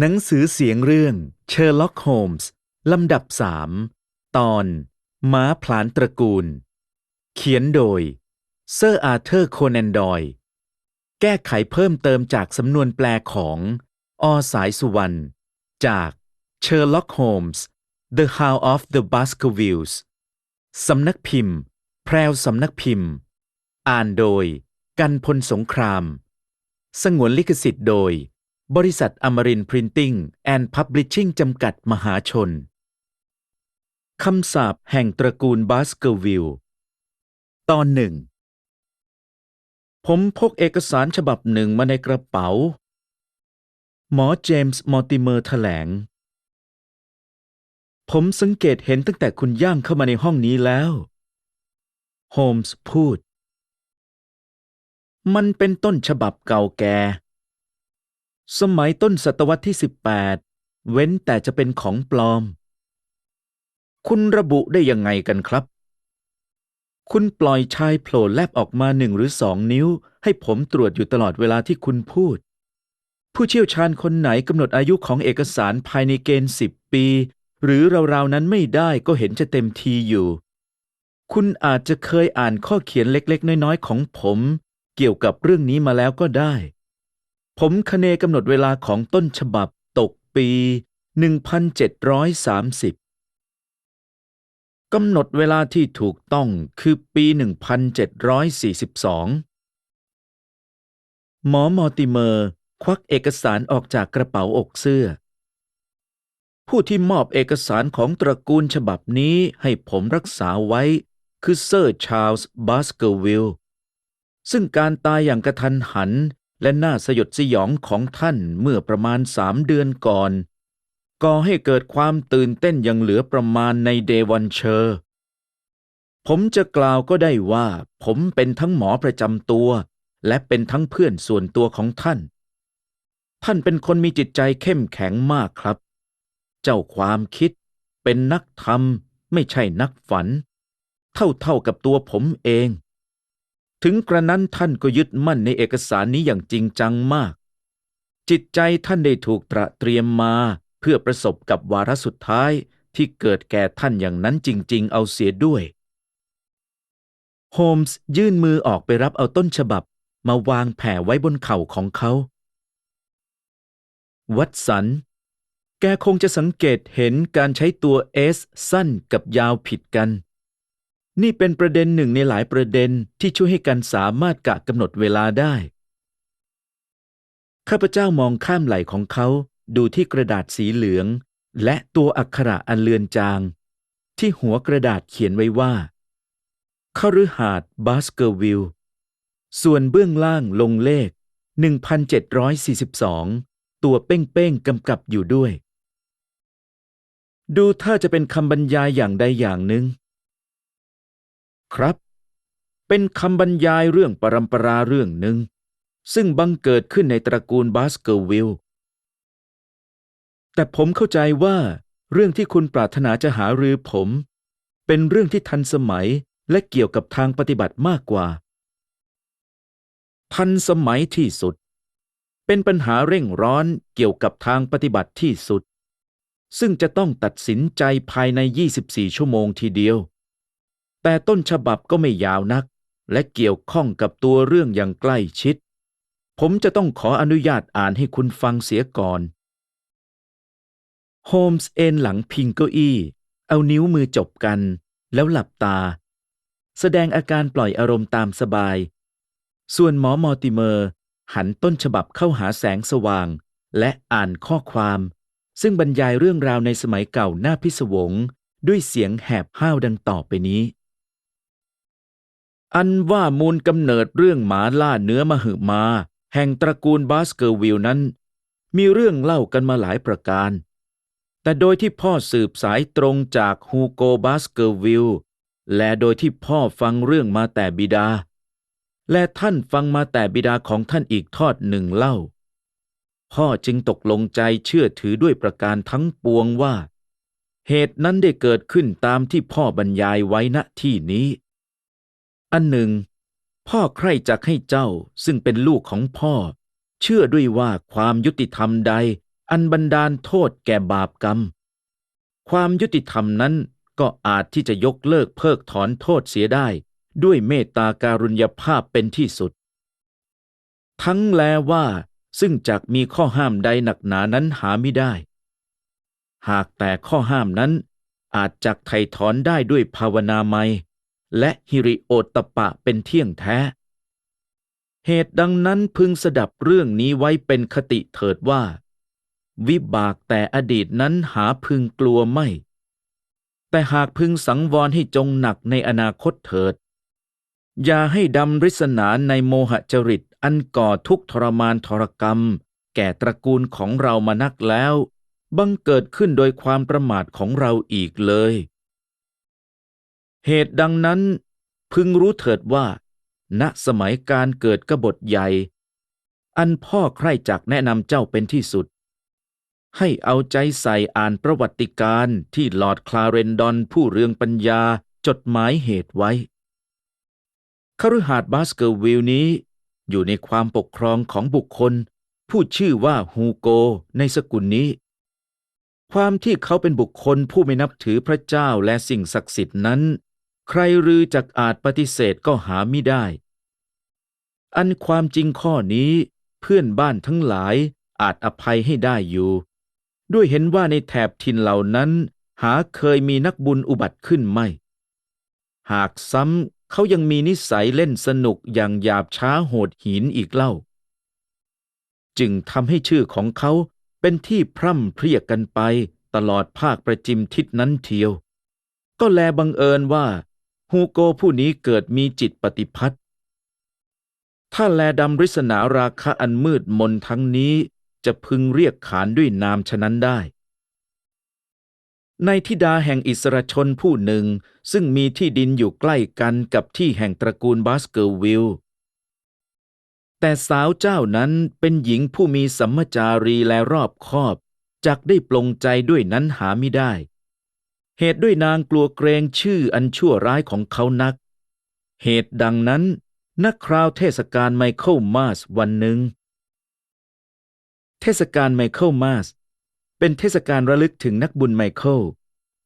หนังสือเสียงเรื่องเชอร์ล็อกโฮมส์ลำดับสามตอนม้าผลานตระกูล เขียนโดย เซอร์อาร์เธอร์โคนันดอย แก้ไขเพิ่มเติมจากสำนวนแปลของอสายสุวรรณ จากเชอร์ล็อกโฮมส์ The How of the Baskervilles สำนักพิมพ์ แพรวสำนักพิมพ์ อ่านโดย กันพลสงคราม สงวนลิขสิทธิ์โดย บริษัทอมรินพรินติ้งแอนด์พับลิชชิ่งจำกัดมหาชน คำสาปแห่งตระกูลบาสเกอร์วิลตอนหนึ่ง ผมพกเอกสารฉบับหนึ่งมาในกระเป๋า หมอเจมส์มอร์ติเมอร์แถลง ผมสังเกตเห็นตั้งแต่คุณย่างเข้ามาในห้องนี้แล้ว โฮมส์พูด มันเป็นต้นฉบับเก่าแก่ สมัยต้นศตวรรษที่ 18 เว้นแต่จะเป็นของปลอม คุณระบุได้ยังไงกันครับ คุณปล่อยชายโผล่แลบออกมาหนึ่งหรือสองนิ้ว ให้ผมตรวจอยู่ตลอดเวลาที่คุณพูด ผู้เชี่ยวชาญคนไหนกำหนดอายุของเอกสารภายในเกณฑ์สิบปี หรือราวๆนั้นไม่ได้ก็เห็นจะเต็มทีอยู่ คุณอาจจะเคยอ่านข้อเขียนเล็กๆ น้อยๆ ของผม เกี่ยวกับเรื่องนี้มาแล้วก็ได้ ผมคเนกำหนดเวลาของต้นฉบับตกปี 1730 กำหนดเวลาที่ถูกต้องคือปี 1742 หมอมอร์ติเมอร์ ควักเอกสารออกจากกระเป๋าอกเสื้อ ผู้ที่มอบเอกสารของตระกูลฉบับนี้ให้ผมรักษาไว้ คือเซอร์ชาร์ลส์บาสเกอร์วิลซึ่งการตายอย่างกระทันหัน และน่าสยดสยองของท่านเมื่อประมาณสามเดือนก่อน ก่อให้เกิดความตื่นเต้นอย่างเหลือประมาณในเดวันเชอร์ ผมจะกล่าวก็ได้ว่า ผมเป็นทั้งหมอประจำตัว และเป็นทั้งเพื่อนส่วนตัวของท่าน ท่านเป็นคนมีจิตใจเข้มแข็งมากครับ เจ้าความคิด เป็นนักธรรม ไม่ใช่นักฝัน เท่าๆกับตัวผมเอง ถึงกระนั้นท่านก็ยึดมั่นในเอกสารนี้อย่างจริงจังมาก จิตใจท่านได้ถูกตระเตรียมมา เพื่อประสบกับวาระสุดท้ายที่เกิดแก่ท่านอย่างนั้นจริง ๆ เอาเสียด้วย โฮมส์ยื่นมือออกไปรับเอาต้นฉบับมาวางแผ่ไว้บนเข่าของเขา วัตสัน แกคงจะสังเกตเห็นการใช้ตัว S สั้นกับยาวผิดกัน นี่เป็นประเด็นหนึ่งในหลายประเด็นที่ช่วยให้กันสามารถกะกำหนดเวลาได้ ข้าพเจ้ามองข้ามไหล่ของเขาดูที่กระดาษสีเหลือง และตัวอักขระอันเลือนจาง ที่หัวกระดาษเขียนไว้ว่าคฤหาสน์บาสเกอร์วิลส่วนเบื้องล่างลงเลข 1742 ตัวเป้งๆกำกับอยู่ด้วย ดูถ้าจะเป็นคำบรรยายอย่างใดอย่างหนึ่ง ครับ เป็นคำบรรยายเรื่องปรำปราเรื่องหนึ่ง ซึ่งบังเกิดขึ้นในตระกูลบาสเกอร์วิลแต่ผมเข้าใจว่าเรื่องที่คุณปรารถนาจะหารือผม เป็นเรื่องที่ทันสมัยและเกี่ยวกับทางปฏิบัติมากกว่า ทันสมัยที่สุด เป็นปัญหาเร่งร้อนเกี่ยวกับทางปฏิบัติที่สุด ซึ่งจะต้องตัดสินใจภายใน 24 ชั่วโมงทีเดียว แต่ต้นฉบับก็ไม่ยาวนัก และเกี่ยวข้องกับตัวเรื่องอย่างใกล้ชิด ผมจะต้องขออนุญาตอ่านให้คุณฟังเสียก่อนโฮมส์เอนหลังพิงเก้าอี้ เอานิ้วมือจบกัน แล้วหลับตา แสดงอาการปล่อยอารมณ์ตามสบาย ส่วนหมอมอร์ติเมอร์ หันต้นฉบับเข้าหาแสงสว่าง และอ่านข้อความ ซึ่งบรรยายเรื่องราวในสมัยเก่าหน้าพิศวง ด้วยเสียงแหบห้าวดังต่อไปนี้ อันว่ามูลกำเนิดเรื่องหมาล่าเนื้อมหึมา แห่งตระกูลบาสเกอร์วิลนั้น มีเรื่องเล่ากันมาหลายประการ แต่โดยที่พ่อสืบสายตรงจากฮูโกบาสเกอร์วิลและโดยที่พ่อฟังเรื่องมาแต่บิดา และท่านฟังมาแต่บิดาของท่านอีกทอดหนึ่งเล่า พ่อจึงตกลงใจเชื่อถือด้วยประการทั้งปวงว่า เหตุนั้นได้เกิดขึ้นตามที่พ่อบรรยายไว้ณที่นี้ อันหนึ่ง พ่อใคร่จักให้เจ้าซึ่งเป็นลูกของพ่อ เชื่อด้วยว่าความยุติธรรมใด อันบันดาลโทษแก่บาปกรรม ความยุติธรรมนั้นก็อาจที่จะยกเลิกเพิกถอนโทษเสียได้ ด้วยเมตตาการุญยภาพเป็นที่สุด ทั้งแลว่าซึ่งจากมีข้อห้ามใดหนักหนานั้นหาไม่ได้ หากแต่ข้อห้ามนั้นอาจจักไถ่ถอนได้ด้วยภาวนาไมย และฮิริโอตปะเป็นเที่ยงแท้ เหตุดังนั้นพึงสดับเรื่องนี้ไว้เป็นคติเถิดว่า วิบากแต่อดีตนั้นหาพึงกลัวไม่ แต่หากพึงสังวรให้จงหนักในอนาคตเถิด อย่าให้ดำริษนาในโมหจริตอันก่อทุกข์ทรมานทรกรรม แก่ตระกูลของเรามานักแล้ว บังเกิดขึ้นโดยความประมาทของเราอีกเลย เหตุดังนั้นพึงรู้เถิดว่า ณสมัยการเกิดกบฏใหญ่ อันพ่อใคร่จักแนะนำเจ้าเป็นที่สุด ให้เอาใจใส่อ่านประวัติการที่ลอร์ดคลาเรนดอนผู้เรืองปัญญาจดหมายเหตุไว้คฤหาสน์บาสเกอร์วิลนี้อยู่ในความปกครองของบุคคล ผู้ชื่อว่าฮูโกในสกุลนี้ ความที่เขาเป็นบุคคลผู้ไม่นับถือพระเจ้าและสิ่งศักดิ์สิทธิ์นั้น ใครรือจักอาจปฏิเสธก็หาไม่ได้ อันความจริงข้อนี้เพื่อนบ้านทั้งหลายอาจอภัยให้ได้อยู่ ด้วยเห็นว่าในแถบถิ่นเหล่านั้น หาเคยมีนักบุญอุบัติขึ้นไม่ หากซ้ำเขายังมีนิสัยเล่นสนุกอย่างหยาบช้าโหดหินอีกเล่า จึงทำให้ชื่อของเขาเป็นที่พร่ำเพรียกกันไปตลอดภาคประจิมทิศนั้นเทียว ก็แลบังเอิญว่า ฮูโกผู้นี้เกิดมีจิตปฏิพัทธ์ถ้าแลดำริษนาราคะอันมืดมนทั้งนี้จะพึงเรียกขานด้วยนามฉะนั้นได้ ในทิดาแห่งอิสระชนผู้หนึ่งซึ่งมีที่ดินอยู่ใกล้กันกับที่แห่งตระกูลบาสเกอร์วิลแต่สาวเจ้านั้นเป็นหญิงผู้มีสัมมจารีและรอบคอบ จักได้ปลงใจด้วยนั้นหาไม่ได้ เหตุด้วยนางกลัวเกรงชื่ออันชั่วร้ายของเขานัก เหตุดังนั้น นักคราวเทศกาลไมเคิลมาสวันหนึ่ง เทศกาลไมเคิลมาสเป็นเทศกาลระลึกถึงนักบุญไมเคิล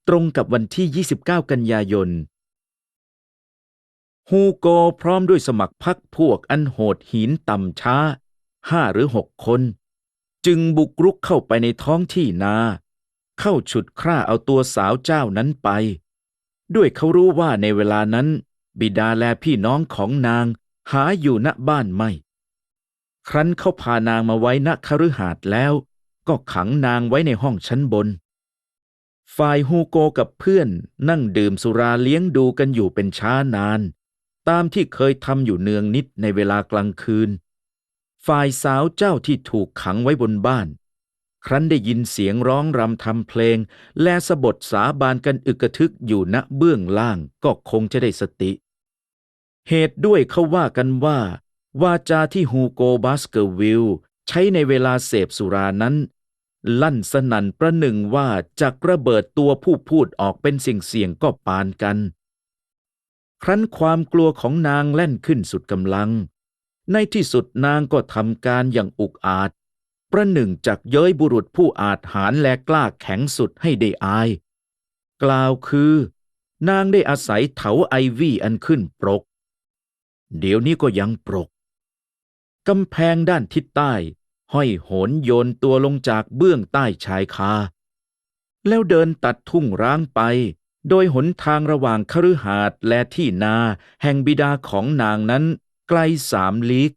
ตรงกับวันที่ 29 กันยายน ฮูโกพร้อมด้วยสมัครพักพวกอันโหดหินต่ำช้าห้าหรือหกคน จึงบุกรุกเข้าไปในท้องที่นา เข้าฉุดคร่าเอาตัวสาวเจ้านั้นไป ด้วยเขารู้ว่าในเวลานั้น บิดาและพี่น้องของนางหาอยู่ณบ้านไม่ ครั้นเขาพานางมาไว้ณคฤหาสน์แล้ว ก็ขังนางไว้ในห้องชั้นบน ฝ่ายฮูโกกับเพื่อนนั่งดื่มสุราเลี้ยงดูกันอยู่เป็นช้านาน ตามที่เคยทำอยู่เนืองนิดในเวลากลางคืน ฝ่ายสาวเจ้าที่ถูกขังไว้บนบ้าน ครั้นได้ยินเสียงร้องรำทำเพลง และสะบดสาบานกันอึกระทึกอยู่ณเบื้องล่างก็คงจะได้สติ เหตุด้วยเขาว่ากันว่า วาจาที่ฮูโกบาสเกอร์วิลใช้ในเวลาเสพสุรานั้น ลั่นสนั่นประหนึ่งว่าจากระเบิดตัวผู้พูดออกเป็นเสียงก็ปานกัน ครั้นความกลัวของนางแล่นขึ้นสุดกำลัง ในที่สุดนางก็ทำการอย่างอุกอาจ ประหนึ่งจากเย้ยบุรุษผู้อาจหารและกล้าแข็งสุดให้ได้อาย กล่าวคือ นางได้อาศัยเถาไอวี่อันขึ้นปรก เดี๋ยวนี้ก็ยังปรกกำแพงด้านทิศใต้ ห้อยโหนโยนตัวลงจากเบื้องใต้ชายคา แล้วเดินตัดทุ่งร้างไป โดยหนทางระหว่างคฤหาสน์และที่นาแห่งบิดาของนางนั้นไกลสามลีก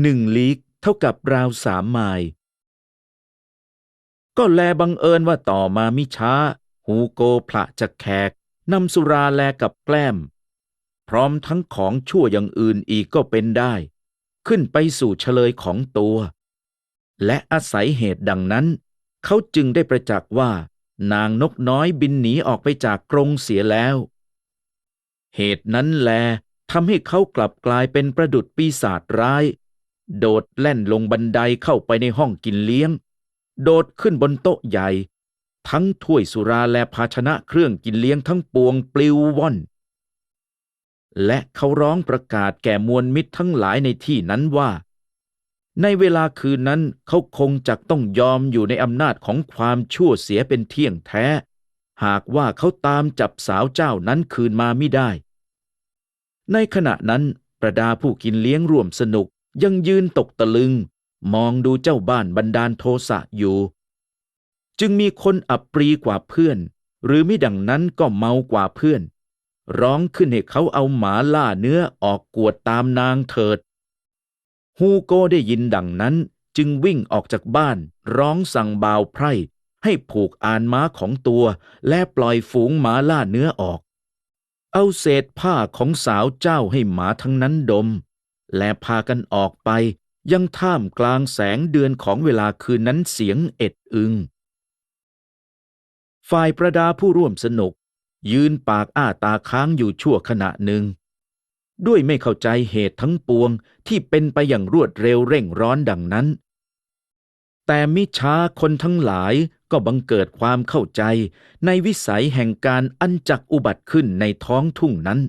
หนึ่งลีก เท่ากับราวสามไมล์ก็แลบังเอิญว่าต่อมามิช้า ฮูโกพระจากแขกนำสุราแลกับแกล้ม พร้อมทั้งของชั่วอย่างอื่นอีกก็เป็นได้ ขึ้นไปสู่เฉลยของตัว และอาศัยเหตุดังนั้น เขาจึงได้ประจักษ์ว่า นางนกน้อยบินหนีออกไปจากกรงเสียแล้ว เหตุนั้นแลทำให้เขากลับกลายเป็นประดุดปีศาจร้าย โดดแล่นลงบันไดเข้าไปในห้องกินเลี้ยง โดดขึ้นบนโต๊ะใหญ่ ทั้งถ้วยสุราและภาชนะเครื่องกินเลี้ยงทั้งปวงปลิวว่อน และเขาร้องประกาศแก่มวลมิตรทั้งหลายในที่นั้นว่า ในเวลาคืนนั้นเขาคงจะต้องยอมอยู่ในอำนาจของความชั่วเสียเป็นเที่ยงแท้ หากว่าเขาตามจับสาวเจ้านั้นคืนมาไม่ได้ ในขณะนั้นประดาผู้กินเลี้ยงร่วมสนุก ยังยืนตกตะลึง มองดูเจ้าบ้านบันดาลโทสะอยู่ จึงมีคนอับปรีกว่าเพื่อน หรือมิดังนั้นก็เมากว่าเพื่อน ร้องขึ้นให้เขาเอาหมาล่าเนื้อออกกวดตามนางเถิด ฮูโกได้ยินดังนั้นจึงวิ่งออกจากบ้าน ร้องสั่งบ่าวไพร่ ให้ผูกอานม้าของตัว และปล่อยฝูงหมาล่าเนื้อออก เอาเศษผ้าของสาวเจ้าให้หมาทั้งนั้นดม และพากันออกไปยังท่ามกลางแสงเดือนของเวลาคืนนั้นเสียงเอ็ดอึง ฝ่ายประดาผู้ร่วมสนุก ยืนปากอ้าตาค้างอยู่ชั่วขณะหนึ่ง ด้วยไม่เข้าใจเหตุทั้งปวงที่เป็นไปอย่างรวดเร็วเร่งร้อนดังนั้น แต่มิช้าคนทั้งหลายก็บังเกิดความเข้าใจในวิสัยแห่งการอันจักอุบัติขึ้นในท้องทุ่งนั้น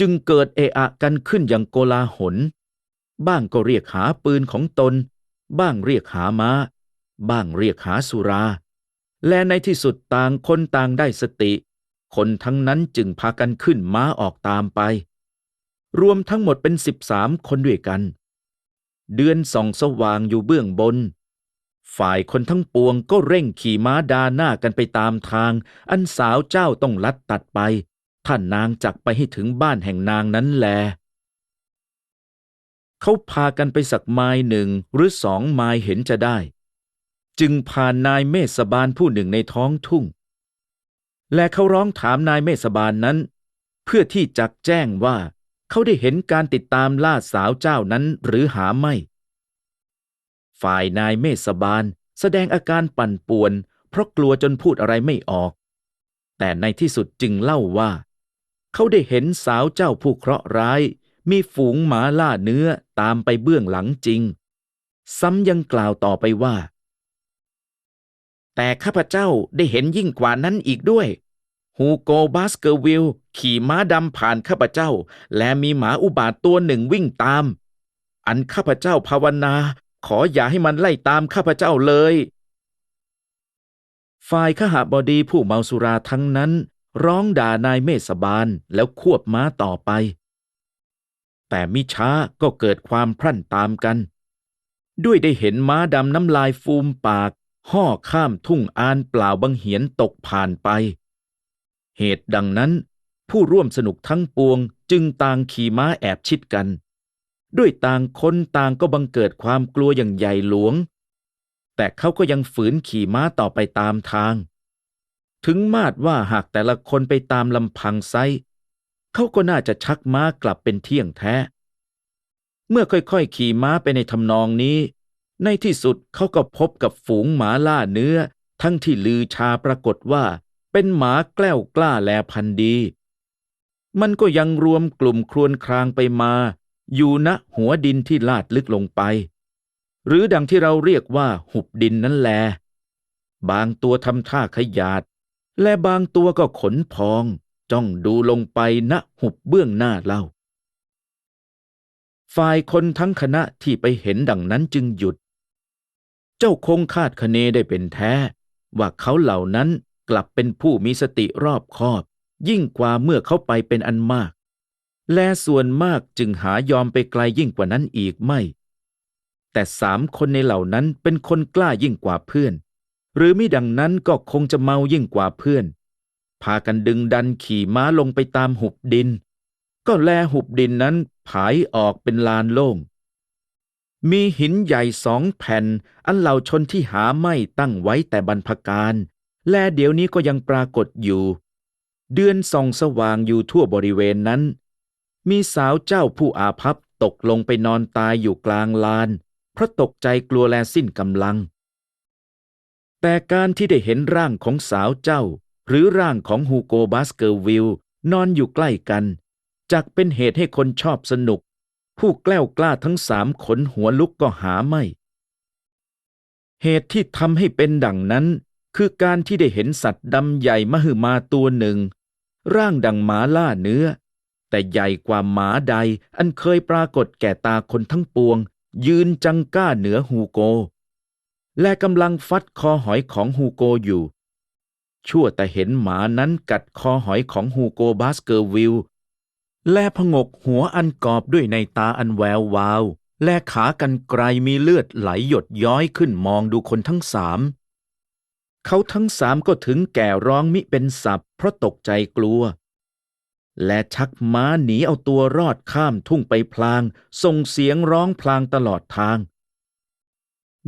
จึงเกิดเอะอะกันขึ้นอย่างโกลาหล บ้างก็เรียกหาปืนของตน บ้างเรียกหาม้า บ้างเรียกหาสุรา และในที่สุดต่างคนต่างได้สติ คนทั้งนั้นจึงพากันขึ้นม้าออกตามไป รวมทั้งหมดเป็นสิบสามคนด้วยกัน เดือนส่องสว่างอยู่เบื้องบน ฝ่ายคนทั้งปวงก็เร่งขี่ม้าดาหน้ากันไปตามทาง อันสาวเจ้าต้องลัดตัดไป ท่านนางจักไปให้ถึงบ้านแห่งนางนั้นแล เขาพากันไปสักไม้หนึ่งหรือสองไม้เห็นจะได้ จึงผ่านนายเมษบาลผู้หนึ่งในท้องทุ่ง และเขาร้องถามนายเมษบาลนั้น เพื่อที่จักแจ้งว่าเขาได้เห็นการติดตามล่าสาวเจ้านั้นหรือหาไม่ ฝ่ายนายเมษบาลแสดงอาการปั่นป่วน เพราะกลัวจนพูดอะไรไม่ออก แต่ในที่สุดจึงเล่าว่า เขาได้เห็นสาวเจ้าผู้เคราะห์ร้าย มีฝูงหมาล่าเนื้อตามไปเบื้องหลังจริง ซ้ำยังกล่าวต่อไปว่า แต่ข้าพเจ้าได้เห็นยิ่งกว่านั้นอีกด้วยฮูโกบาสเกอร์วิลขี่ม้าดำผ่านข้าพเจ้า และมีหมาอุบาทตัวหนึ่งวิ่งตาม อันข้าพเจ้าภาวนา ขออย่าให้มันไล่ตามข้าพเจ้าเลย ฝ่ายขหบดีผู้เมาสุราทั้งนั้น ร้องด่านายเมษบาลแล้วควบม้าต่อไป แต่มิช้าก็เกิดความพรั่นตามกัน ด้วยได้เห็นม้าดำน้ำลายฟูมปาก ห่อข้ามทุ่งอานเปล่าบังเหียนตกผ่านไป เหตุดังนั้นผู้ร่วมสนุกทั้งปวงจึงต่างขี่ม้าแอบชิดกัน ด้วยต่างคนต่างก็บังเกิดความกลัวอย่างใหญ่หลวง แต่เขาก็ยังฝืนขี่ม้าต่อไปตามทาง ถึงมาดว่าหากแต่ละคนไปตามลำพังไซเขาก็น่าจะชักม้ากลับเป็นเที่ยงแท้ เมื่อค่อยๆ ขี่ม้าไปในทำนองนี้ ในที่สุดเขาก็พบกับฝูงหมาล่าเนื้อ ทั้งที่ลือชาปรากฏว่า เป็นหมาแกล้วกล้าแลพันดี มันก็ยังรวมกลุ่มครวนครางไปมา อยู่ณหัวดินที่ลาดลึกลงไป หรือดังที่เราเรียกว่าหุบดินนั่นแล บางตัวทำท่าขยาด และบางตัวก็ขนพอง จ้องดูลงไปณหุบเบื้องหน้าเล่า ฝ่ายคนทั้งคณะที่ไปเห็นดังนั้นจึงหยุด เจ้าคงคาดคะเนได้เป็นแท้ ว่าเขาเหล่านั้นกลับเป็นผู้มีสติรอบคอบ ยิ่งกว่าเมื่อเขาไปเป็นอันมาก และส่วนมากจึงหายอมไปไกลยิ่งกว่านั้นอีกไม่ แต่สามคนในเหล่านั้นเป็นคนกล้ายิ่งกว่าเพื่อน หรือมิดังนั้นก็คงจะเมายิ่งกว่าเพื่อน พากันดึงดันขี่ม้าลงไปตามหุบดิน ก็แลหุบดินนั้นผายออกเป็นลานโล่ง มีหินใหญ่สองแผ่น อันเหล่าชนที่หาไม่ตั้งไว้แต่บรรพการ และเดี๋ยวนี้ก็ยังปรากฏอยู่ เดือนส่องสว่างอยู่ทั่วบริเวณนั้น มีสาวเจ้าผู้อาภัพตกลงไปนอนตายอยู่กลางลาน เพราะตกใจกลัวแลสิ้นกำลัง แต่การที่ได้เห็นร่างของสาวเจ้า หรือร่างของฮูโกบาสเกอร์วิลนอนอยู่ใกล้กันจักเป็นเหตุให้คนชอบสนุก ผู้แกล้วกล้าทั้งสามขนหัวลุกก็หาไม่ เหตุที่ทำให้เป็นดังนั้น คือการที่ได้เห็นสัตว์ดำใหญ่มหึมาตัวหนึ่ง ร่างดังหมาล่าเนื้อ แต่ใหญ่กว่าหมาใดอันเคยปรากฏแก่ตาคนทั้งปวง ยืนจังก้าเหนือฮูโก และกำลังฟัดคอหอยของฮูโกอยู่ ชั่วแต่เห็นหมานั้นกัดคอหอยของฮูโกบาสเกอร์วิลและผงกหัวอันกอบด้วยในตาอันแวววาว และขากันไกลมีเลือดไหลหยดย้อยขึ้นมองดูคนทั้งสาม เขาทั้งสามก็ถึงแก่ร้องมิเป็นสับเพราะตกใจกลัว และชักม้าหนีเอาตัวรอดข้ามทุ่งไปพลาง ส่งเสียงร้องพลางตลอดทาง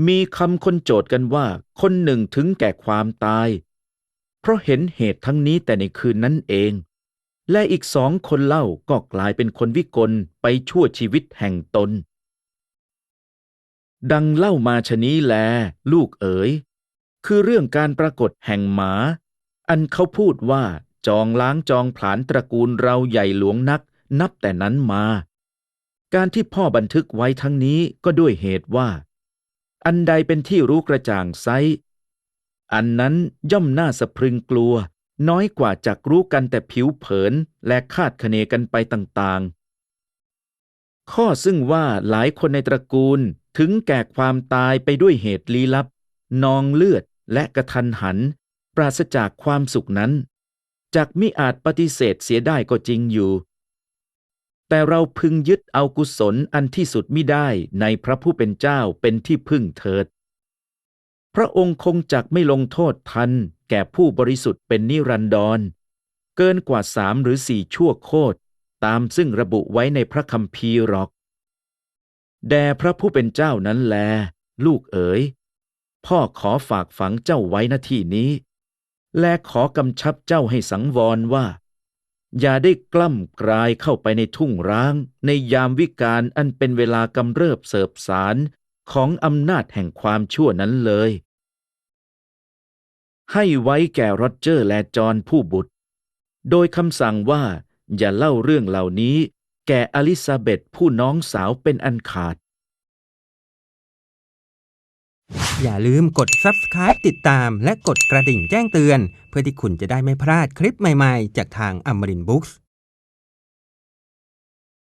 มีคำคนโจทย์กันว่า คนหนึ่งถึงแก่ความตาย เพราะเห็นเหตุทั้งนี้แต่ในคืนนั้นเอง และอีกสองคนเล่าก็กลายเป็นคนวิกลไปชั่วชีวิตแห่งตน ดังเล่ามาชะนี้แล ลูกเอ๋ย คือเรื่องการปรากฏแห่งหมา อันเขาพูดว่าจองล้างจองผลาญตระกูลเราใหญ่หลวงนัก นับแต่นั้นมา การที่พ่อบันทึกไว้ทั้งนี้ก็ด้วยเหตุว่า อันใดเป็นที่รู้กระจ่างไซอันนั้นย่อมน่าสะพรึงกลัว น้อยกว่าจักรู้กันแต่ผิวเผินและคาดคะเนกันไปต่างๆ ข้อซึ่งว่าหลายคนในตระกูลถึงแก่ความตายไปด้วยเหตุลี้ลับ นองเลือดและกระทันหัน ปราศจากความสุขนั้นจักมิอาจปฏิเสธเสียได้ก็จริงอยู่ แต่เราพึงยึดเอากุศลอันที่สุดมิได้ในพระผู้เป็นเจ้าเป็นที่พึ่งเถิด พระองค์คงจักไม่ลงโทษทันแก่ผู้บริสุทธิ์เป็นนิรันดร เกินกว่าสามหรือสี่ชั่วโคตรตามซึ่งระบุไว้ในพระคัมภีร์หรอก แด่พระผู้เป็นเจ้านั้นแล ลูกเอ๋ย พ่อขอฝากฝังเจ้าไว้หน้าที่นี้ และขอกำชับเจ้าให้สังวรว่า อย่าได้กล้ำกลายเข้าไปในทุ่งร้าง ในยามวิกาลอันเป็นเวลากำเริบเสบสารของอำนาจแห่งความชั่วนั้นเลย ให้ไว้แก่โรเจอร์และจอห์นผู้บุตร โดยคำสั่งว่าอย่าเล่าเรื่องเหล่านี้ แก่อลิซาเบธผู้น้องสาวเป็นอันขาด อย่าลืมกด subscribe ติดตามและกดกระดิ่งแจ้งเตือน เพื่อที่คุณจะได้ไม่พลาดคลิปใหม่ๆ จากทางอมรินบุ๊กส์